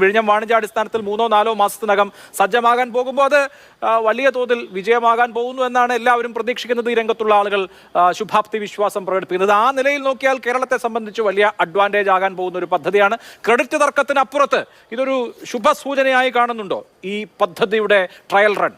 വിഴിഞ്ഞം വാണിജ്യാടിസ്ഥാനത്തിൽ മൂന്നോ നാലോ മാസത്തിനകം സജ്ജമാകാൻ പോകുമ്പോൾ അത് വലിയ തോതിൽ വിജയമാകാൻ പോകുന്നു എന്നാണ് എല്ലാവരും പ്രതീക്ഷിക്കുന്നത് ഈ രംഗത്തുള്ള ആളുകൾ ശുഭാപ്തി വിശ്വാസം പ്രകടിപ്പിക്കുന്നത്. ആ നിലയിൽ നോക്കിയാൽ കേരളത്തെ സംബന്ധിച്ച് വലിയ അഡ്വാന്റേജ് ആകാൻ പോകുന്ന ഒരു പദ്ധതിയാണ്. ക്രെഡിറ്റ് തർക്കത്തിനപ്പുറത്ത് ഇതൊരു ശുഭസൂചനയായി കാണുന്നുണ്ടോ ഈ പദ്ധതിയുടെ ട്രയൽ റൺ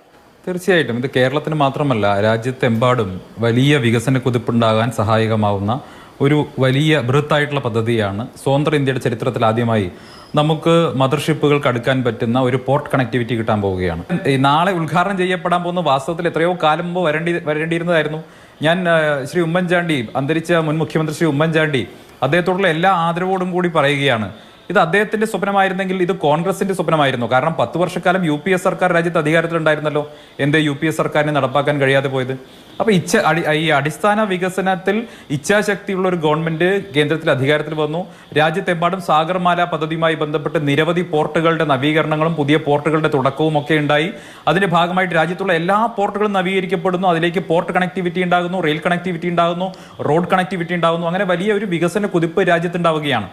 തീർച്ചയായിട്ടും. ഇത് കേരളത്തിന് മാത്രമല്ല രാജ്യത്തെമ്പാടും വലിയ വികസന കുതിപ്പുണ്ടാകാൻ സഹായകമാവുന്ന ഒരു വലിയ ബൃഹത്തായിട്ടുള്ള പദ്ധതിയാണ്. സ്വതന്ത്ര ഇന്ത്യയുടെ ചരിത്രത്തിൽ ആദ്യമായി നമുക്ക് മദർഷിപ്പുകൾക്ക് അടുക്കാൻ പറ്റുന്ന ഒരു പോർട്ട് കണക്ടിവിറ്റി കിട്ടാൻ പോവുകയാണ്. നാളെ ഉദ്ഘാടനം ചെയ്യപ്പെടാൻ പോകുന്ന വാസ്തവത്തിൽ എത്രയോ കാലം മുമ്പ് വരേണ്ടി വരേണ്ടിയിരുന്നതായിരുന്നു. ഞാൻ ശ്രീ ഉമ്മൻചാണ്ടി അന്തരിച്ച മുൻ മുഖ്യമന്ത്രി ശ്രീ ഉമ്മൻചാണ്ടി അദ്ദേഹത്തോടുള്ള എല്ലാ ആദരവോടും കൂടി പറയുകയാണ്. ഇത് അദ്ദേഹത്തിന്റെ സ്വപ്നമായിരുന്നെങ്കിൽ ഇത് കോൺഗ്രസിന്റെ സ്വപ്നമായിരുന്നു. കാരണം പത്ത് വർഷക്കാലം യു സർക്കാർ രാജ്യത്ത് അധികാരത്തിലുണ്ടായിരുന്നല്ലോ. എന്തേ യു സർക്കാരിനെ നടപ്പാക്കാൻ കഴിയാതെ പോയത്? അപ്പൊ ഇച്ഛ ഈ അടിസ്ഥാന വികസനത്തിൽ ഇച്ഛാശക്തിയുള്ള ഒരു ഗവൺമെന്റ് കേന്ദ്രത്തിൽ അധികാരത്തിൽ വന്നു. രാജ്യത്തെമ്പാടും സാഗർമാല പദ്ധതിയുമായി ബന്ധപ്പെട്ട് നിരവധി പോർട്ടുകളുടെ നവീകരണങ്ങളും പുതിയ പോർട്ടുകളുടെ തുടക്കവും ഒക്കെ ഉണ്ടായി. അതിന്റെ ഭാഗമായിട്ട് രാജ്യത്തുള്ള എല്ലാ പോർട്ടുകളും നവീകരിക്കപ്പെടുന്നു. അതിലേക്ക് പോർട്ട് കണക്ടിവിറ്റി ഉണ്ടാകുന്നു റെയിൽ കണക്ടിവിറ്റി ഉണ്ടാകുന്നു റോഡ് കണക്ടിവിറ്റി ഉണ്ടാകുന്നു. അങ്ങനെ വലിയ ഒരു വികസന കുതിപ്പ് രാജ്യത്തുണ്ടാവുകയാണ്.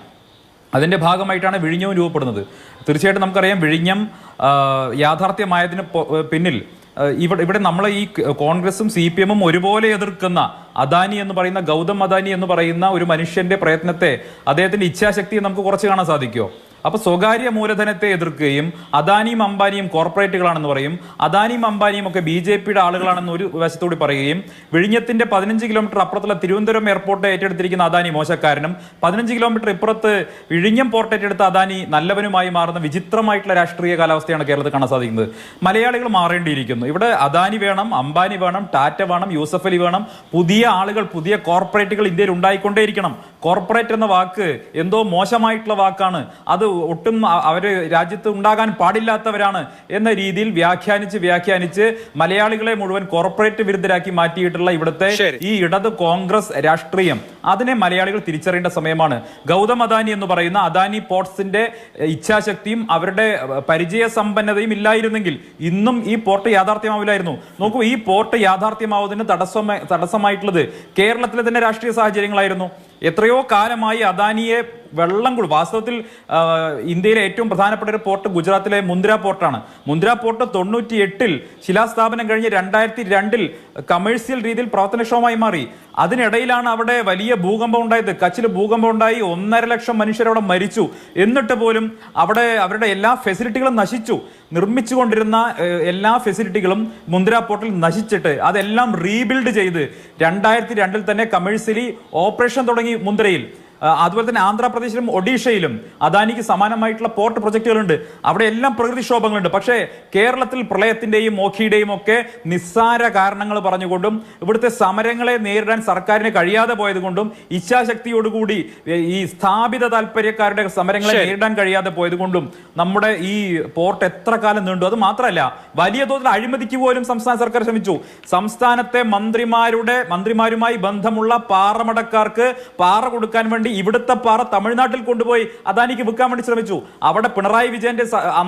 അതിന്റെ ഭാഗമായിട്ടാണ് വിഴിഞ്ഞവും രൂപപ്പെടുന്നത്. തീർച്ചയായിട്ടും നമുക്കറിയാം വിഴിഞ്ഞം യാഥാർത്ഥ്യമായതിന് പിന്നിൽ ഇവിടെ ഇവിടെ നമ്മളെ ഈ കോൺഗ്രസും സി പി എമ്മും ഒരുപോലെ എതിർക്കുന്ന അദാനി എന്ന് പറയുന്ന ഗൗതം അദാനി എന്ന് പറയുന്ന ഒരു മനുഷ്യന്റെ പ്രയത്നത്തെ അദ്ദേഹത്തിന്റെ ഇച്ഛാശക്തിയെ നമുക്ക് കുറച്ച് കാണാൻ സാധിക്കുമോ അപ്പൊ സ്വകാര്യ മൂലധനത്തെ എതിർക്കുകയും അദാനിയും അംബാനിയും കോർപ്പറേറ്റുകളാണെന്ന് പറയും. അദാനിയും അംബാനിയും ഒക്കെ ബി ജെ പിയുടെ ആളുകളാണെന്ന് ഒരു വശത്തോട് പറയുകയും വിഴിഞ്ഞത്തിന്റെ പതിനഞ്ച് കിലോമീറ്റർ അപ്പുറത്തുള്ള തിരുവനന്തപുരം എയർപോർട്ട് ഏറ്റെടുത്തിരിക്കുന്ന അദാനി മോശക്കാരനും പതിനഞ്ച് കിലോമീറ്റർ ഇപ്പുറത്ത് വിഴിഞ്ഞം പോർട്ട് ഏറ്റെടുത്ത അദാനി നല്ലവനുമായി മാറുന്ന വിചിത്രമായിട്ടുള്ള രാഷ്ട്രീയ കാലാവസ്ഥയാണ് കേരളത്തിൽ കാണാൻ സാധിക്കുന്നത്. മലയാളികൾ മാറേണ്ടിയിരിക്കുന്നു. ഇവിടെ അദാനി വേണം അംബാനി വേണം ടാറ്റ വേണം യൂസഫ് അലി വേണം. പുതിയ ആളുകൾ പുതിയ കോർപ്പറേറ്റുകൾ ഇന്ത്യയിൽ ഉണ്ടായിക്കൊണ്ടേയിരിക്കണം. കോർപ്പറേറ്റ് എന്ന വാക്ക് എന്തോ മോശമായിട്ടുള്ള വാക്കാണ്. അത് ഒട്ടും അവർ രാജ്യത്ത് ഉണ്ടാകാൻ പാടില്ലാത്തവരാണ് എന്ന രീതിയിൽ വ്യാഖ്യാനിച്ച് വ്യാഖ്യാനിച്ച് മലയാളികളെ മുഴുവൻ കോർപ്പറേറ്റ് വിരുദ്ധരാക്കി മാറ്റിയിട്ടുള്ള ഇവിടുത്തെ ഈ ഇടത് കോൺഗ്രസ് രാഷ്ട്രീയം. അതിനെ മലയാളികൾ തിരിച്ചറിയേണ്ട സമയമാണ്. ഗൗതം അദാനി എന്ന് പറയുന്ന അദാനി പോർട്സിന്റെ ഇച്ഛാശക്തിയും അവരുടെ പരിചയ സമ്പന്നതയും ഇല്ലായിരുന്നെങ്കിൽ ഇന്നും ഈ പോർട്ട് യാഥാർത്ഥ്യമാവില്ലായിരുന്നു. നോക്കൂ ഈ പോർട്ട് യാഥാർത്ഥ്യമാവുന്നതിന് തടസ്സമായി തടസ്സമായിട്ടുള്ളത് കേരളത്തിലെ തന്നെ രാഷ്ട്രീയ സാഹചര്യങ്ങളായിരുന്നു. എത്രയോ കാലമായി അദാനിയെ വെള്ളം കൊടു വാസ്തവത്തിൽ ഇന്ത്യയിലെ ഏറ്റവും പ്രധാനപ്പെട്ട ഒരു പോർട്ട് ഗുജറാത്തിലെ മുന്ദ്ര പോർട്ടാണ്. മുന്ദ്ര പോർട്ട് തൊണ്ണൂറ്റി എട്ടിൽ ശിലാസ്ഥാപനം കഴിഞ്ഞ് രണ്ടായിരത്തി രണ്ടിൽ കമേഴ്സ്യൽ രീതിയിൽ പ്രവർത്തനക്ഷമമായി മാറി. അതിനിടയിലാണ് അവിടെ വലിയ ഭൂകമ്പം ഉണ്ടായത്. കച്ചിൽ ഭൂകമ്പം ഉണ്ടായി. ഒന്നര ലക്ഷം മനുഷ്യർ അവിടെ മരിച്ചു. എന്നിട്ട് പോലും അവിടെ അവരുടെ എല്ലാ ഫെസിലിറ്റികളും നശിച്ചു. നിർമ്മിച്ചുകൊണ്ടിരുന്ന എല്ലാ ഫെസിലിറ്റികളും മുന്ദ്ര പോർട്ടിൽ നശിച്ചിട്ട് അതെല്ലാം റീബിൽഡ് ചെയ്ത് രണ്ടായിരത്തി രണ്ടിൽ തന്നെ കമേഴ്സ്യലി ഓപ്പറേഷൻ തുടങ്ങി. മുന്ദ്രയിൽ അതുപോലെ തന്നെ ആന്ധ്രാപ്രദേശിലും ഒഡീഷയിലും അദാനിക്ക് സമാനമായിട്ടുള്ള പോർട്ട് പ്രൊജക്ടുകളുണ്ട്. അവിടെ എല്ലാം പ്രകൃതിക്ഷോഭങ്ങളുണ്ട് പക്ഷേ കേരളത്തിൽ പ്രളയത്തിന്റെയും മോഖിയുടെയും ഒക്കെ നിസ്സാര കാരണങ്ങൾ പറഞ്ഞുകൊണ്ടും ഇവിടുത്തെ സമരങ്ങളെ നേരിടാൻ സർക്കാരിന് കഴിയാതെ പോയതുകൊണ്ടും ഇച്ഛാശക്തിയോടുകൂടി ഈ സ്ഥാപിത താല്പര്യക്കാരുടെ സമരങ്ങളെ നേരിടാൻ കഴിയാതെ പോയതുകൊണ്ടും നമ്മുടെ ഈ പോർട്ട് എത്ര കാലം നീണ്ടു. അത് മാത്രമല്ല വലിയ തോതിൽ അഴിമതിക്ക് പോലും സംസ്ഥാന സർക്കാർ ശ്രമിച്ചു. സംസ്ഥാനത്തെ മന്ത്രിമാരുടെ മന്ത്രിമാരുമായി ബന്ധമുള്ള പാറമടക്കാർക്ക് പാറ കൊടുക്കാൻ വേണ്ടി ഇവിടുത്തെ പാറ തമിഴ്നാട്ടിൽ കൊണ്ടുപോയി അദാനിക്ക് വിൽക്കാൻ വേണ്ടി ശ്രമിച്ചു. അവിടെ പിണറായി വിജയന്റെ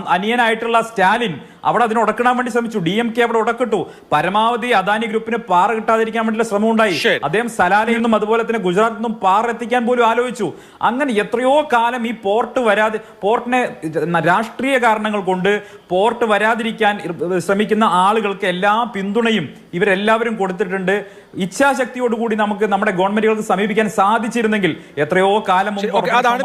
അനിയനായിട്ടുള്ള സ്റ്റാലിൻ അവിടെ അതിന് ഉടക്കിടാൻ വേണ്ടി ശ്രമിച്ചു. ഡി എം കെ അവിടെ ഉടക്കിട്ടു. പരമാവധി അദാനി ഗ്രൂപ്പിന് പാറ കിട്ടാതിരിക്കാൻ വേണ്ടിയുള്ള ശ്രമം ഉണ്ടായി. അദ്ദേഹം സലാലയിൽ നിന്നും അതുപോലെ തന്നെ ഗുജറാത്തിൽ നിന്നും പാറ എത്തിക്കാൻ പോലും ആലോചിച്ചു. അങ്ങനെ എത്രയോ കാലം ഈ പോർട്ട് വരാതെ പോർട്ടിനെ രാഷ്ട്രീയ കാരണങ്ങൾ കൊണ്ട് പോർട്ട് വരാതിരിക്കാൻ ശ്രമിക്കുന്ന ആളുകൾക്ക് എല്ലാ പിന്തുണയും ഇവരെല്ലാവരും കൊടുത്തിട്ടുണ്ട്. ഇച്ഛാശക്തിയോടുകൂടി നമുക്ക് നമ്മുടെ ഗവൺമെന്റുകൾക്ക് സമീപിക്കാൻ സാധിച്ചിരുന്നെങ്കിൽ എത്രയോ കാലം മുമ്പ് അതാണ്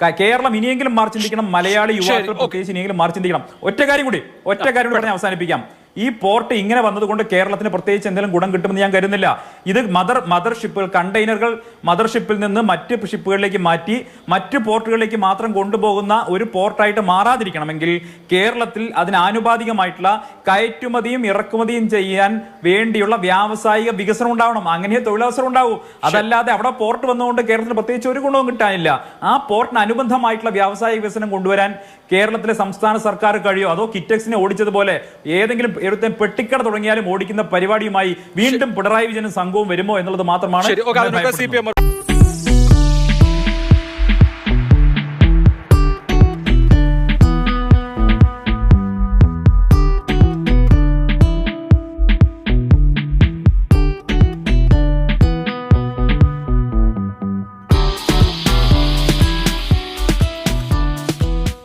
കേരളം ഇനിയെങ്കിലും മാറി ചിന്തിക്കണം മലയാളി യുവാക്കൾ പ്രത്യേകിച്ച് ഇനിയെങ്കിലും മാറി ചിന്തിക്കണം ഒറ്റ കാര്യം കൂടി ഒറ്റ കാര്യം കൂടി പറഞ്ഞ് അവസാനിപ്പിക്കാം. ഈ പോർട്ട് ഇങ്ങനെ വന്നതുകൊണ്ട് കേരളത്തിന് പ്രത്യേകിച്ച് എന്തെങ്കിലും ഗുണം കിട്ടുമെന്ന് ഞാൻ കരുതുന്നില്ല. ഇത് മദർ മദർ ഷിപ്പുകൾ കണ്ടെയ്നറുകൾ മദർ ഷിപ്പിൽ നിന്ന് മറ്റ് ഷിപ്പുകളിലേക്ക് മാറ്റി മറ്റ് പോർട്ടുകളിലേക്ക് മാത്രം കൊണ്ടുപോകുന്ന ഒരു പോർട്ടായിട്ട് മാറാതിരിക്കണമെങ്കിൽ കേരളത്തിൽ അതിനാനുപാതികമായിട്ടുള്ള കയറ്റുമതിയും ഇറക്കുമതിയും ചെയ്യാൻ വേണ്ടിയുള്ള വ്യാവസായിക വികസനം ഉണ്ടാവണം. അങ്ങനെ തൊഴിലവസരം ഉണ്ടാവും. അതല്ലാതെ അവിടെ പോർട്ട് വന്നുകൊണ്ട് കേരളത്തിന് പ്രത്യേകിച്ച് ഒരു ഗുണവും കിട്ടാനില്ല. ആ പോർട്ടിന് അനുബന്ധമായിട്ടുള്ള വ്യാവസായിക വികസനം കൊണ്ടുവരാൻ കേരളത്തിലെ സംസ്ഥാന സർക്കാർ കഴിയോ? അതോ കിറ്റക്സിനെ ഓടിച്ചതുപോലെ ഏതെങ്കിലും ഒരുത്തൻ പെട്ടിക്കട തുടങ്ങിയാലും ഓടിക്കുന്ന പരിപാടിയുമായി വീണ്ടും പിണറായി വിജയനും സംഘവും വരുമോ എന്നുള്ളത് മാത്രമാണ്